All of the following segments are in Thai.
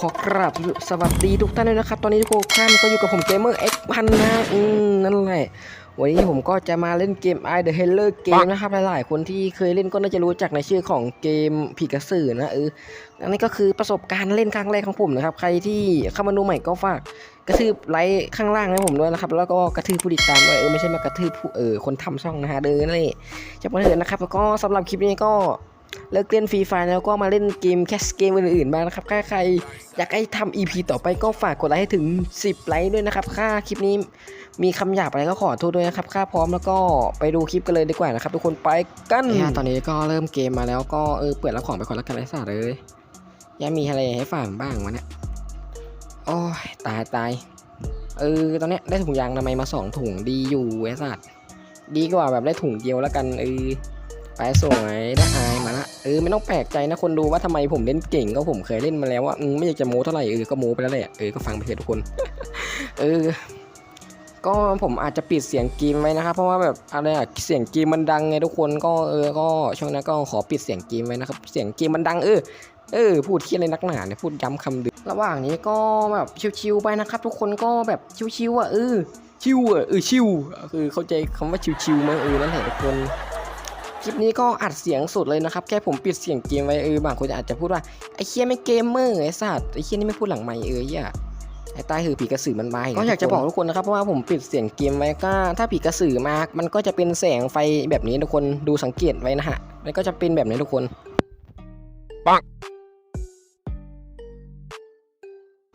ขอกราบสวัสดีทุกท่านด้วยนะครับ ตอนนี้ทุกท่านก็อยู่กับผมเกมเมอร์เอ็กพันนะอืมนั่นแหละวันนี้ผมก็จะมาเล่นเกม I The Heller Game นะครับ หลายๆ คนที่เคยเล่นก็น่าจะรู้จักในชื่อของเกมผีกระสือนะเอออันนี้ก็คือประสบการณ์เล่นครั้งแรกของผมนะครับ ใครที่เข้ามาดูใหม่ก็ฝากกระทืบไลค์ข้างล่างให้ผมด้วยนะครับ แล้วก็กระทืบผู้ติดตามด้วยเออไม่ใช่มากระทืบผู้เออคนทำช่องนะฮะเดินนั่นแหละจะมาเถิดนะครับแล้วก็สำหรับคลิปนี้ก็ เลิกเล่นฟรีไฟแล้วก็มาเล่นเกมแคสเกมอื่นๆบ้างนะครับถ้าใครอยากให้ทำ EP ต่อไปก็ฝากกดไลค์ให้ถึง 10 ไลค์ด้วยนะครับค่าคลิปนี้มีคำหยาบอะไรก็ขอโทษด้วยนะครับค่าพร้อมแล้วก็ไปดูคลิปกันเลยดีกว่านะครับทุกคนไปกันตอนนี้ก็เริ่มเกมมาแล้วก็เออเปิดรับของไปก่อนล้วกันไอ้สัเลยยังมีอะไรให้ฟังบ้างวะเนี่ยโอ้ยตายตายเออตอนเนี้ยได้ถุงยางอนามัยมาสองถุงดีอยู่ไอ้สัตว์ดีกว่าแบบได้ถุงเดียวแล้วกันเออไปสวยได้อายมา ออไม่ต้องแปลกใจนะคนดูว่าทำไมผมเล่นเก่งก็ผมเคยเล่นมาแล้วว่าอืมไม่อยากจะโม้เท่าไหร่เออก็โม้ไปแล้วแหละเออก็ฟังไปเถอะทุกคน เออ ก็ผมอาจจะปิดเสียงเกมไว้นะครับ เพราะว่าแบบอะไรอะเสียงเกมมันดังไงทุกคนก็เออก็ช่วงนั้นก็ขอปิดเสียงเกมไว้นะครับ เสียงเกมมันดังเออเออพูดเที่อะไรนักหนาเนี่ยพูดย้ำคำเดึกระหว่างนี้ก็แบบชิวๆไปนะครับ ทุกคนก็แบบชิวๆอะเออชิวอะเออชิวคือเข้าใจคำว่าชิวๆไหมเออนั่นแหละทุกคน คลิปนี้ก็อัดเสียงสุดเลยนะครับ แค่ผมปิดเสียงเกมไว้เออบางคนอาจจะพูดว่าไอ้เคียไม่เกมเมอร์ไอ้สัตว์ไอ้เคียนี่ไม่พูดหลังไมค์เออเหี้ยไอ้ใต้หือผีกระสือมันมาก็อยากจะบอกทุกคนนะครับเพราะว่าผมปิดเสียงเกมไว้ก็ ถ้าผีกระสือมา มันก็จะเป็นแสงไฟแบบนี้ทุกคนดูสังเกตไว้นะฮะมันก็จะเป็นแบบนี้ทุกคนปัง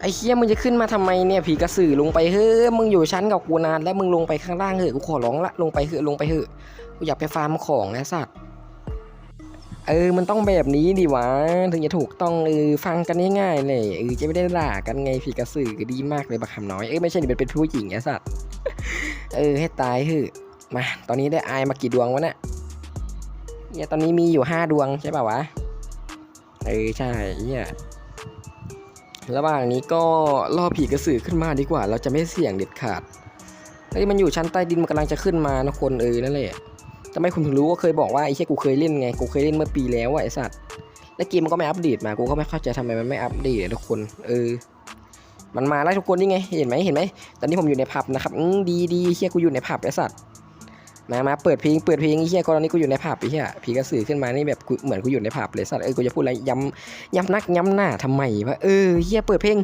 ไอ้เคียมึงจะขึ้นมาทำไมเนี่ยผีกระสือลงไปเฮ้ยมึงอยู่ชั้นกับกูนานแล้วมึงลงไปข้างล่างเถอะกูขอร้องละลงไปเถอะลงไปเถอะกูอยากไปฟาร์มของนะสัตว์เออมันต้องแบบนี้ดิวะถึงจะถูกต้องเออฟังกันง่ายๆเลยเออจะไม่ได้ด่ากันไงผีกระสือดีมากเลยบักคำน้อยเออไม่ใช่ดิเป็นเป็นผู้หญิงไอ้สัตว์เออให้ตายเถอะมาตอนนี้ได้อายมากี่ดวงวะเนี่ยเนี่ยตอนนี้มีอยู่ห้าดวงใช่ป่าวะเออใช่เนี่ย ระหว่างนี้ก็ล่อผีกระสือขึ้นมาดีกว่า เราจะไม่เสี่ยงเด็ดขาดเฮ้มันอยู่ชั้นใต้ดินมันกำลังจะขึ้นมานะคนเออนั่นแหละทำไมคุณถึงรู้ว่าเคยบอกว่าไอ้เชี่ยกูเคยเล่นไงกูเคยเล่นเมื่อปีแล้วอะไอ้สัตว์แล้วเกมมันก็ไม่อัปเดตมากูก็ไม่เข้าใจทำไมมันไม่อัปเดตทุกคนเออ มันมาแล้วทุกคนนี่ไงเห็นไหมเห็นไหมตอนนี้ผมอยู่ในผับนะครับอืมดีดีเชี่ยกูอยู่ในผับไอ้สัตว์ มามาเปิดเพลงเปิดเพลงไอ้เชี่ยกรณีกูอยู่ในผับไอ้เชี่ยผีกระสือขึ้นมานี่แบบกูเหมือนกูอยู่ในผับเลยสัตว์เออกูจะพูดอะไรย้ำย้ำนักย้ำหน้าทำไมวะเออเชี่ยเปิดเพลง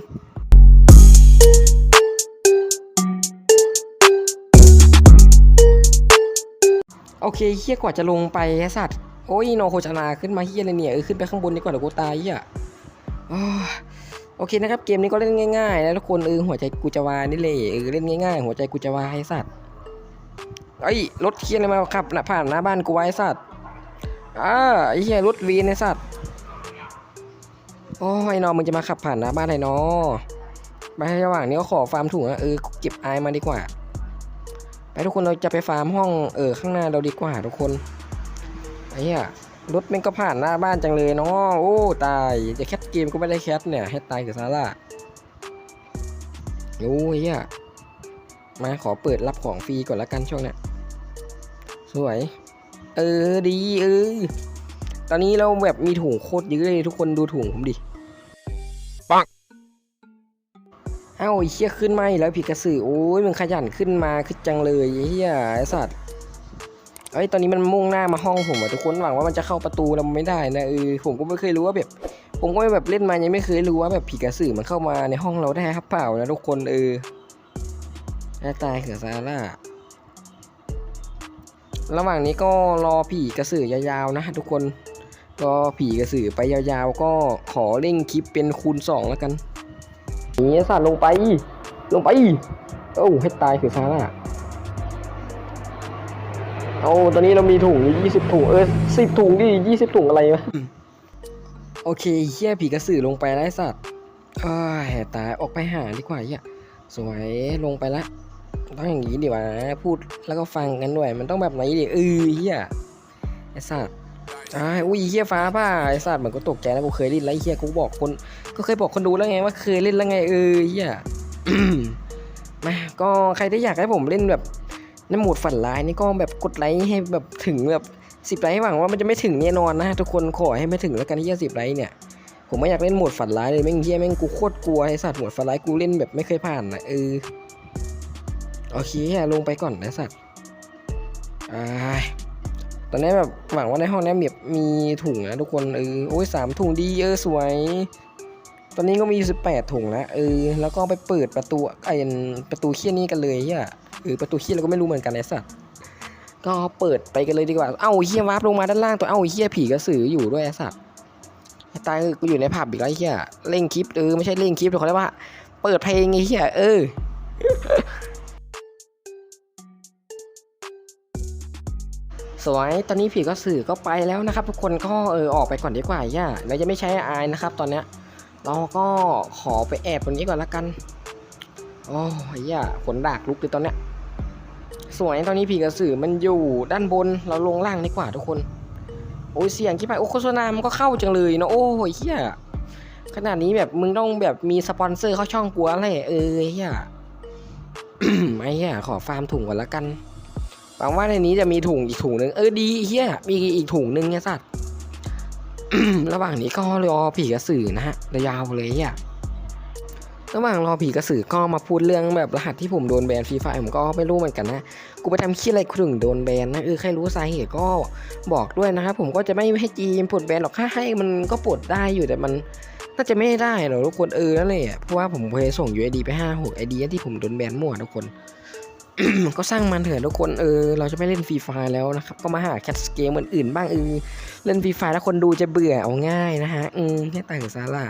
โอเคเฮียกว่าจะลงไปสัตว์โอ้ยโนโคจนาขึ้นมาเฮียเลยเนี่ยเออขึ้นไปข้างบนดีกว่าเดี๋ยวกูตายเฮียอ้าวโอเคนะครับเกมนี้ก็เล่นง่ายๆนะทุกคนเออหัวใจกูจะวายนี่เลยเออเล่นง่ายๆ หัวใจกูจะวายสัตว์ ไอ้รถเฮียอะไรมาขับนะผ่านหน้าบ้านกูไว้สัตว์อ่าไอ้เฮียรถวีนไอ้สัตว์โอ้ยนอมึงจะมาขับผ่านหน้าบ้านไหนนอไประหว่างนี้ก็ขอฟาร์มถุงนะเออเก็บไอมาดีกว่า ไปทุกคนเราจะไปฟาร์มห้องเออข้างหน้าเราดีกว่าทุกคนไอ้เหี้ยรถม่งก็ผ่านหน้าบ้านจังเลยเนาะโอ้ตายจะแคทเกมก็ไม่ได้แคทเนี่ยให้ตายกับซาร่าโอ้ยเหี้ยมาขอเปิดรับของฟรีก่อนละกันช่วงเนี้ย สวย เออดีเออตอนนี้เราแบบมีถุงโคตรเยอะเลยทุกคนดูถุงผมดิปังเอ้าไอ้เชี่ยขึ้นมาอีกแล้วผีกระสือโอ้ยมันขยันขึ้นมาขึ้นจังเลยไอ้เหี้ยไอ้สัตว์เอ้ยตอนนี้มันมุ่งหน้ามาห้องผมอะทุกคนหวังว่ามันจะเข้าประตูแล้วมันไม่ได้นะเออผมก็ไม่เคยรู้ว่าแบบ ผมก็ไม่แบบเล่นมายังไม่เคยรู้ว่าแบบผีกระสือมันเข้ามาในห้องเราได้ครับเปล่านะทุกคนเออหน้าตายเขือซาร่า ระหว่างนี้ก็รอผีกระสือยาวๆนะทุกคนรอผีกระสือไปยาวๆ ก็ขอเร่งคลิปเป็นคูณสองแล้วกันนี่สัตว์ลงไป ลงไปโอ้ให้ตายคือซาร่าเอาตอนนี้เรามีถุงยี่สิบถุงเออสิบถุงดิยี่สิบถุงอะไรวะโอเคเฮียผีกระสือลงไปแล้วสัตว์อ้ายแหตายออกไปหาดีกว่าเฮียสวยลงไปละ ต้องอย่างนี้ดิวะพูดแล้วก็ฟังกันด้วย มันต้องแบบไหนดิเออเฮียไอ้สัตว์อ้าอุ้ยเฮียฟ้าป่ะไอ้สัตว์เหมือนก็ตกใจแล้วกูเคยเล่นแล้วไอ้เฮียกูบอกคน ก็เคยบอกคนดูแล้วไงว่าเคยเล่นแล้วไงเออเฮียมาก็ใครที่อยากให้ผมเล่นแบบในโหมดฝันร้ายนี่ก็แบบกดไลค์ให้แบบถึงแบบสิบไลค์หวังว่ามันจะไม่ถึงแน่นอนนะทุกคนขอให้ไม่ถึงแล้วกันที่สิบไลค์เนี่ยผมไม่อยากเล่นโหมดฝันร้ายเลยแม่งเฮียแม่งกูโคตรกลัวไอ้สัตว์โหมดฝันร้ายกูเล่นแบบไม่เคยผ่านนะเออ โอเคอะลงไปก่อนนะสัตว์อ่าตอนนี้แบบหวังว่าในห้องนี้แบบมีถุงนะทุกคนเออโอ้ยสามถุงดีเออสวย ตอนนี้ก็มีสิบแปดถุงแล้วเออแล้วก็ไปเปิดประตูไอ้ประตูเคี้ยนี้กันเลยเฮียเออประตูเคี้ยเราก็ไม่รู้เหมือนกันไอ้สัตว์ก็เปิดไปกันเลยดีกว่า เอ้าเฮียวาร์ปลงมาด้านล่างตัว เอ้าเฮียผีกระสืออยู่ด้วยไอ้สัตว์ตายกูอยู่ในผับอีกแล้วเฮียเล่งคลิปเออไม่ใช่เล่งคลิปเขาเรียกว่า เปิดเพลงไอ้เฮียเออ วยตอนนี้ผีกระสือก็ไปแล้วนะครับ ทุกคนก็เออออกไปก่อนดีกว่าย่าเราจะไม่ใช้อายนะครับ ตอนเนี้ยเราก็ขอไปแอบตรงนี้ก่อนละกันโอ้ยย่าขนดากลุกเลยตอนเนี้ยสวยตอนนี้ผีกระสือมันอยู่ด้านบนเราลงล่างดีกว่าทุกคน โอ้ยเสียงที่ไปโอ้โฆษณามันก็เข้าจังเลยเนาะโอ้ยเฮียขนาดนี้แบบมึงต้องแบบมีสปอนเซอร์เข้าช่องกูอะไรเออเฮียไอ้เฮียขอฟาร์มถุงก่อนละกัน หวังว่าในนี้จะมีถุงอีกถุงหนึ่งเออดีเฮียมีอีกถุงหนึ่งเนี่ยสัตว์ระหว่างนี้ก็รอผีกระสือนะฮะยาวเลยเฮียระหว่างรอผีกระสือก็มาพูดเรื่องแบบรหัสที่ผมโดนแบนฟรีไฟผมก็ไม่รู้เหมือนกันนะกูไปทำขี้อะไรกูถึงโดนแบนนะเออใครรู้สาเหตุก็บอกด้วยนะครับผมก็จะไม่ให้จีมปลดแบนหรอกค่าให้มันก็ปลดได้อยู่แต่มันน่าจะไม่ได้หรอกทุกคนเออนั่นแหละเพราะว่าผมเคยส่ง UID ไปห้าหกไอดีที่ผมโดนแบนมั่วทุกคน ก็สร้างมันเถอะทุกคนเออเราจะไม่เล่นฟรีไฟแล้วนะครับ ก็มาหาแคสเกมอื่นๆบ้างเออเล่นฟรีไฟแล้วคนดูจะเบื่อเอาง่ายนะฮะอืมให้ต่างซาละ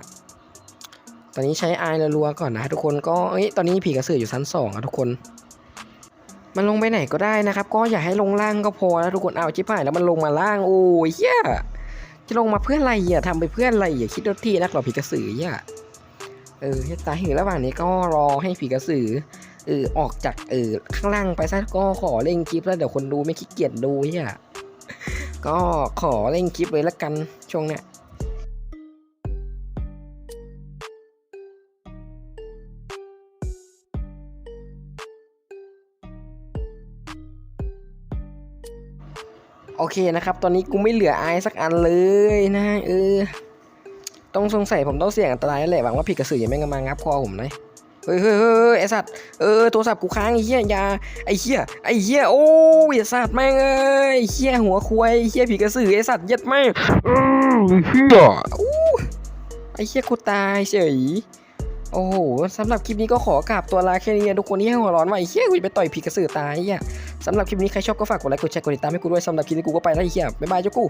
ตอนนี้ใช้ไอายรัวก่อนนะทุกคนก็เอ้ยตอนนี้ผีกระสืออยู่ชั้นสองอะทุกคน มันลงไปไหนก็ได้นะครับ ก็อย่าให้ลงล่างก็พอแล้วทุกคนเอาชิบหายแล้วมันลงมาล่างโอ้ยเฮียจะลงมาเพื่ออะไรอะทำไปเพื่ออะไรอะคิดรถที่นักหรอผีกระสือเฮียเออตายถึงระหว่างนี้ก็รอให้ผีกระสือ เออออกจากเออข้างล่างไปซะก็ขอเล่งคลิปแล้วเดี๋ยวคนดูไม่ขี้เกียจดูเฮียก็ขอเล่งคลิปเลยละกันช่วงเนี้ยโอเคนะครับ ตอนนี้กูไม่เหลือไอสักอันเลยนะเออ ต้องสงสัยผมต้องเสี่ยงอันตรายแล้วแหละหวังว่าผีกระสือยังไม่มางับคอผมนะ ฮ้ยเฮ้ยเฮ้ยไอสัตว์เออโทรศัพท์กูค้างไอ้เหี้ยอยาไอ้เหี้ยไอ้เหี้ยโอ้ยไอ้สัตว์แม่งเอ้ยไอ้เหี้ยหัวควายไอ้เหี้ยผีกระสือไอสัตว์เหี้ยัดแม่งเฮียไอ้เหี้ยกูตายเฉยโอ้โหสำหรับคลิปนี้ก็ขอกราบตัวลาแค่นี้นะทุกคนที่ให้หัวร้อนว่าไอ้เหี้ยกูจะไปต่อยผีกระสือตายไอ้เหี้ยสำหรับคลิปนี้ใครชอบก็ฝากกดไลค์กดแชร์กดติดตามให้กูด้วยสำหรับคลิปนี้กูก็ไปแล้วไอ้เหี้ยบ๊ายบายเจ้ากู